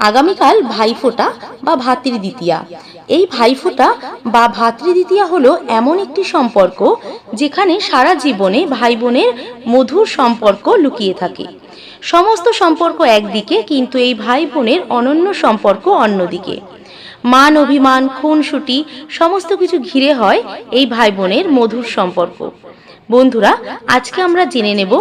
আগামীকাল ভাইফোঁটা বা ভাতৃদ্বিতীয়া এই ভাইফোঁটা বা ভাতৃদ্বিতীয়া হলো এমন একটি সম্পর্ক যেখানে সারা জীবনে ভাই বোনের মধুর সম্পর্ক লুকিয়ে থাকে। সমস্ত সম্পর্ক একদিকে, কিন্তু এই ভাই বোনের অনন্য সম্পর্ক অন্যদিকে। মান অভিমান, খুনসুটি, সমস্ত কিছু ঘিরে হয় এই ভাই বোনের মধুর সম্পর্ক। বন্ধুরা, আজকে আমরা জেনে নেব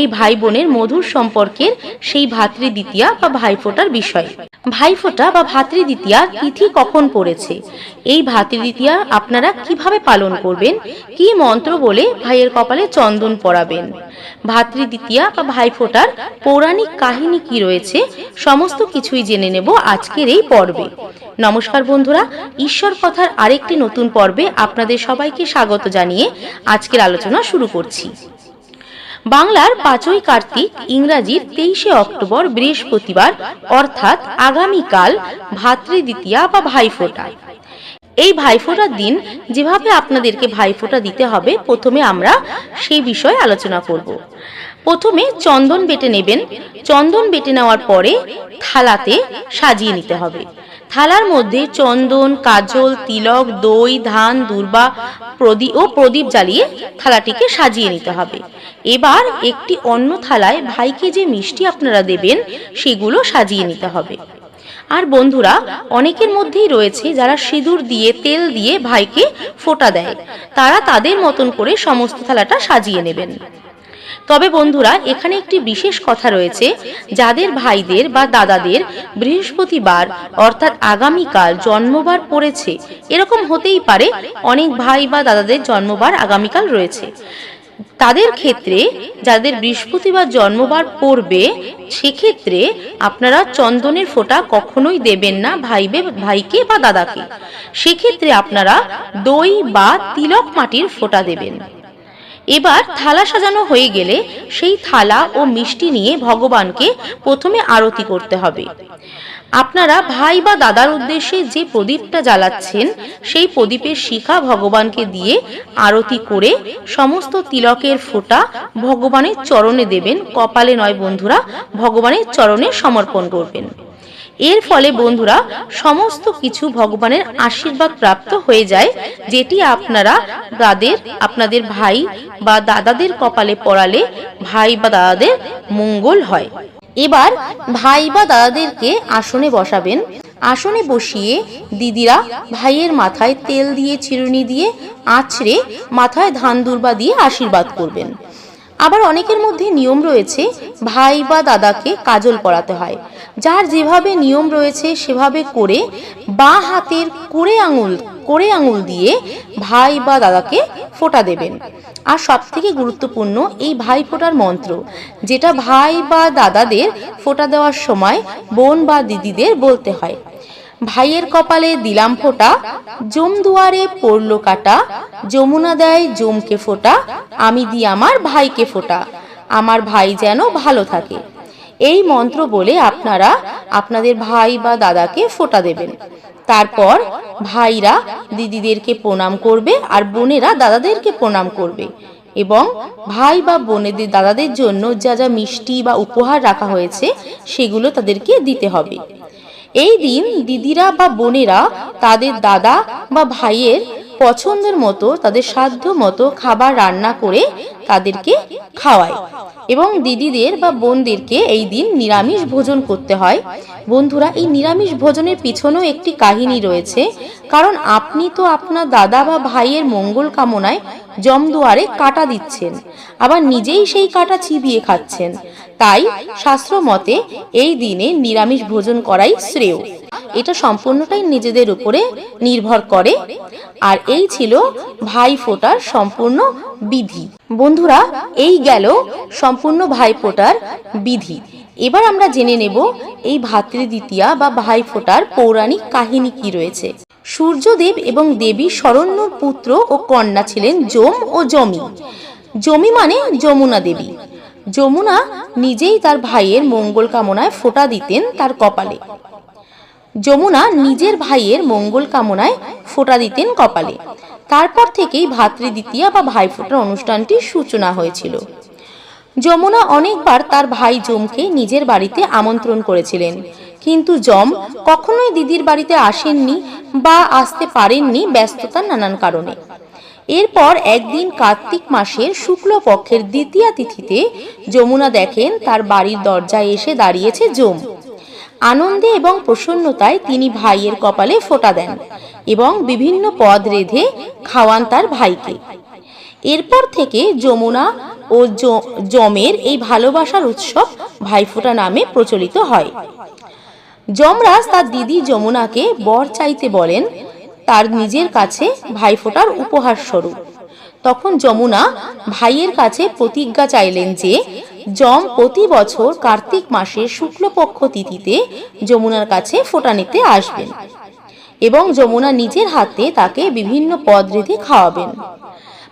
এই ভাই বোনের মধুর সম্পর্কের সেই ভাতৃদ্বিতীয়া বা ভাইফোঁটার বিষয়। ভাইফোঁটা বা ভাতৃদ্বিতীয়া তিথি কখন পড়েছে? এই ভাতৃদ্বিতীয়া আপনারা কীভাবে পালন করবেন? কি মন্ত্র বলে ভাইয়ের কপালে চন্দন পরাবেন? ভাতৃদ্বিতীয়া বা ভাইফোঁটার পৌরাণিক কাহিনী কি রয়েছে? সমস্ত কিছুই জেনে নেব আজকের এই পর্বে। নমস্কার বন্ধুরা, ঈশ্বর কথার আরেকটি নতুন পর্বে আপনাদের সবাইকে স্বাগত জানিয়ে আজকের আলোচনা শুরু করছি। বাংলার পাঁচই কার্তিক ইংরাজির তেইশে অক্টোবর বৃহস্পতিবার, অর্থাৎ আগামীকাল ভাতৃদ্বিতীয়া বা ভাইফোঁটা। এই ভাইফোঁটার দিন যেভাবে আপনাদেরকে ভাইফোঁটা দিতে হবে, প্রথমে আমরা সেই বিষয়ে আলোচনা করব। প্রথমে চন্দন বেটে নেবেন। চন্দন বেটে নেওয়ার পরে থালাতে সাজিয়ে নিতে হবে। থালার মধ্যে চন্দন, কাজল, তিলক, দই, ধান, দুর্বা প্রদীপ ও প্রদীপ জ্বালিয়ে থালাটিকে সাজিয়ে নিতে হবে। এবার একটি অন্য থালায় ভাইকে যে মিষ্টি আপনারা দেবেন, সেগুলো সাজিয়ে নিতে হবে। আর বন্ধুরা, অনেকের মধ্যেই রয়েছে যারা সিঁদুর দিয়ে, তেল দিয়ে ভাইকে ফোটা দেয়। তারা তাদের মতন করে সমস্ত থালাটা সাজিয়ে নেবেন। তবে বন্ধুরা, এখানে একটি বিশেষ কথা রয়েছে, যাদের ভাইদের বা দাদাদের বৃহস্পতিবার, অর্থাৎ আগামীকাল জন্মবার পড়েছে। এরকম হতেই পারে অনেক ভাই বা দাদাদের জন্মবার আগামীকাল রয়েছে। তাদের ক্ষেত্রে যাদের বৃহস্পতিবার জন্মবার পড়বে, সেক্ষেত্রে আপনারা চন্দনের ফোঁটা কখনোই দেবেন না ভাইবে, ভাইকে বা দাদাকে। সেক্ষেত্রে আপনারা দই বা তিলক মাটির ফোঁটা দেবেন। এবার থালা সাজানো হয়ে গেলে সেই থালা ও মিষ্টি নিয়ে ভগবানকে প্রথমে আরতি করতে হবে। আপনারা ভাই বা দাদার উদ্দেশ্যে যে প্রদীপটা জ্বালাচ্ছেন, সেই প্রদীপের শিখা ভগবানকে দিয়ে আরতি করে সমস্ত তিলকের ফোঁটা ভগবানের চরণে দেবেন। কপালে নয় বন্ধুরা, ভগবানের চরণে সমর্পণ করবেন। এর ফলে বন্ধুরা, সমস্ত কিছু ভগবানের আশীর্বাদ প্রাপ্ত হয়ে যায়, যেটি আপনারা তাদের, আপনাদের ভাই বা দাদাদের কপালে পড়ালে ভাই বা দাদাদের মঙ্গল হয়। এবার ভাই বা দাদাদেরকে আসনে বসাবেন। আসনে বসিয়ে দিদিরা ভাইয়ের মাথায় তেল দিয়ে, চিরুনি দিয়ে আছড়ে মাথায় ধান দুর্বা দিয়ে আশীর্বাদ করবেন। আবার অনেকের মধ্যে নিয়ম রয়েছে, ভাই বা দাদাকে কাজল পরাতে হয়। যার যেভাবে নিয়ম রয়েছে, সেভাবে করে বা হাতের কুড়ে আঙুল করে আঙুল দিয়ে ভাই বা দাদাকে ফোঁটা দেবেন। আর সব থেকে গুরুত্বপূর্ণ এই ভাই ফোঁটার মন্ত্র, যেটা ভাই বা দাদাদের ফোঁটা দেওয়ার সময় বোন বা দিদিদের বলতে হয়। ভাইয়ের কপালে দিলাম ফোঁটা, জম দুয়ারে পড়ল কাটা, যমুনা দেয় জমকে ফোটা, আমি দি আমার ভাইকে ফোটা, আমার ভাই যেন ভালো থাকে। এই মন্ত্র বলে আপনারা আপনাদের ভাই বা দাদাকে ফোটা দেবেন। তারপর ভাইরা দিদিদেরকে প্রণাম করবে আর বোনেরা দাদাদেরকে প্রণাম করবে এবং ভাই বা বোনেদের দাদাদের জন্য যা যা মিষ্টি বা উপহার রাখা হয়েছে সেগুলো তাদেরকে দিতে হবে। এই দিন দিদিরা বা বোনেরা তাদের দাদা বা ভাইয়ের পছন্দের মতো, তাদের সাধ্য মতো খাবার রান্না করে তাদেরকে খাওয়ায় এবং দিদিদের বা বোনদেরকে এই দিন নিরামিষ ভোজন করতে হয়। বন্ধুরা, এই নিরামিষ ভোজনের পিছনেও একটি কাহিনী রয়েছে। কারণ আপনি তো আপনার দাদা বা ভাইয়ের মঙ্গল কামনায় জমদুয়ারে কাটা দিচ্ছেন, আবার নিজেই সেই কাটা চিবিয়ে খাচ্ছেন। তাই শাস্ত্র মতে এই দিনে নিরামিষ ভোজন করাই শ্রেয়। এটা সম্পূর্ণটাই নিজেদের উপরে নির্ভর করে। আর এই ছিল ভাই ফোটার সম্পূর্ণ বিধি। বন্ধুরা, এই গেল সম্পূর্ণ ভাই ফোটার বিধি। এবার আমরা জেনে নেব এই ভাতৃদ্বিতীয়া বা ভাই ফোটার পৌরাণিক কাহিনী কি রয়েছে। সূর্যদেব এবং দেবী শরণ্যর পুত্র ও কন্যা ছিলেন যম ও জমি জমি মানে যমুনা দেবী। যমুনা নিজেই তার ভাইয়ের মঙ্গল কামনায় ফোঁটা দিতেন তার কপালে। যমুনা নিজের ভাইয়ের মঙ্গল কামনায় ফোঁটা দিতেন কপালে। তারপর থেকেই ভাতৃদ্বিতীয়া বা ভাইফোঁটার অনুষ্ঠানটির সূচনা হয়েছিল। যমুনা অনেকবার তার ভাই যমকে নিজের বাড়িতে আমন্ত্রণ করেছিলেন। কিন্তু যম কখনোই দিদির বাড়িতে আসেননি বা আসতে পারেননি ব্যস্ততার নানান কারণে। এরপর একদিন কার্তিক মাসের শুক্লপক্ষের দ্বিতীয়া তিথিতে যমুনা দেখেন তার বাড়ির দরজায় এসে দাঁড়িয়েছে যম। আনন্দে এবং প্রসন্নতায় তিনি ভাইয়ের কপালে ফোঁটা দেন এবং বিভিন্ন পদ রেধে খাওয়ান তার ভাইকে। এরপর থেকে যমুনা ও যমের এই ভালোবাসার উৎসব ভাইফোঁটা নামে প্রচলিত হয়। যমরাজ তার দিদি যমুনাকে বর চাইতে বলেন, তার নিজের কাছে ভাইফোঁটার উপহার স্বরূপ। তখন যমুনা ভাইয়ের কাছে প্রতিজ্ঞা চাইলেন যে যম প্রতি বছর কার্তিক মাসের শুক্লপক্ষ তিথিতে যমুনার কাছে ফোটা নিতে আসবেন এবং যমুনা নিজের হাতে তাকে বিভিন্ন পদ রেঁধে খাওয়াবেন।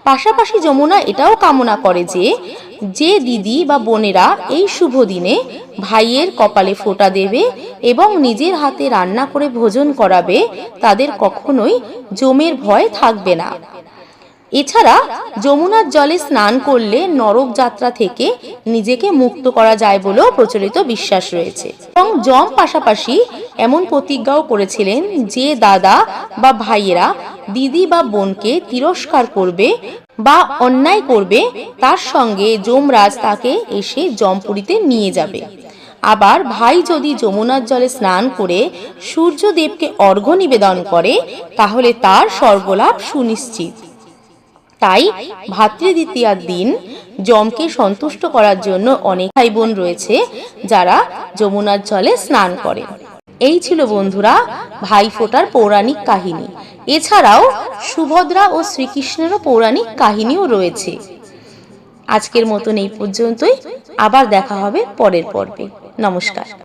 পাশাপাশি যমুনা এটাও কামনা করে যে যে দিদি বা বোনেরা এই শুভ দিনে ভাইয়ের কপালে ফোঁটা দেবে এবং নিজের হাতে রান্না করে ভোজন করাবে, তাদের কখনোই জমের ভয় থাকবে না। এছাড়া যমুনার জলে স্নান করলে নরক যাত্রা থেকে নিজেকে মুক্ত করা যায় বলেও প্রচলিত বিশ্বাস রয়েছে। এবং যম পাশাপাশি এমন প্রতিজ্ঞাও করেছিলেন যে দাদা বা ভাইয়েরা দিদি বা বোনকে তিরস্কার করবে বা অন্যায় করবে, তার সঙ্গে যমরাজ তাকে এসে জমপুরীতে নিয়ে যাবে। আবার ভাই যদি যমুনার জলে স্নান করে সূর্যদেবকে অর্ঘ্য নিবেদন করে, তাহলে তার স্বর্গলাভ সুনিশ্চিত। তাই ভাতৃদ্বিতীয়ার দিন যমকে সন্তুষ্ট করার জন্য অনেক ভাই বোন রয়েছে যারা যমুনার জলে স্নান করে। এই ছিল বন্ধুরা ভাইফোঁটার পৌরাণিক কাহিনী। এছাড়াও সুভদ্রা ও শ্রীকৃষ্ণেরও পৌরাণিক কাহিনীও রয়েছে। আজকের মতন এই পর্যন্তই। আবার দেখা হবে পরের পর্বে। নমস্কার।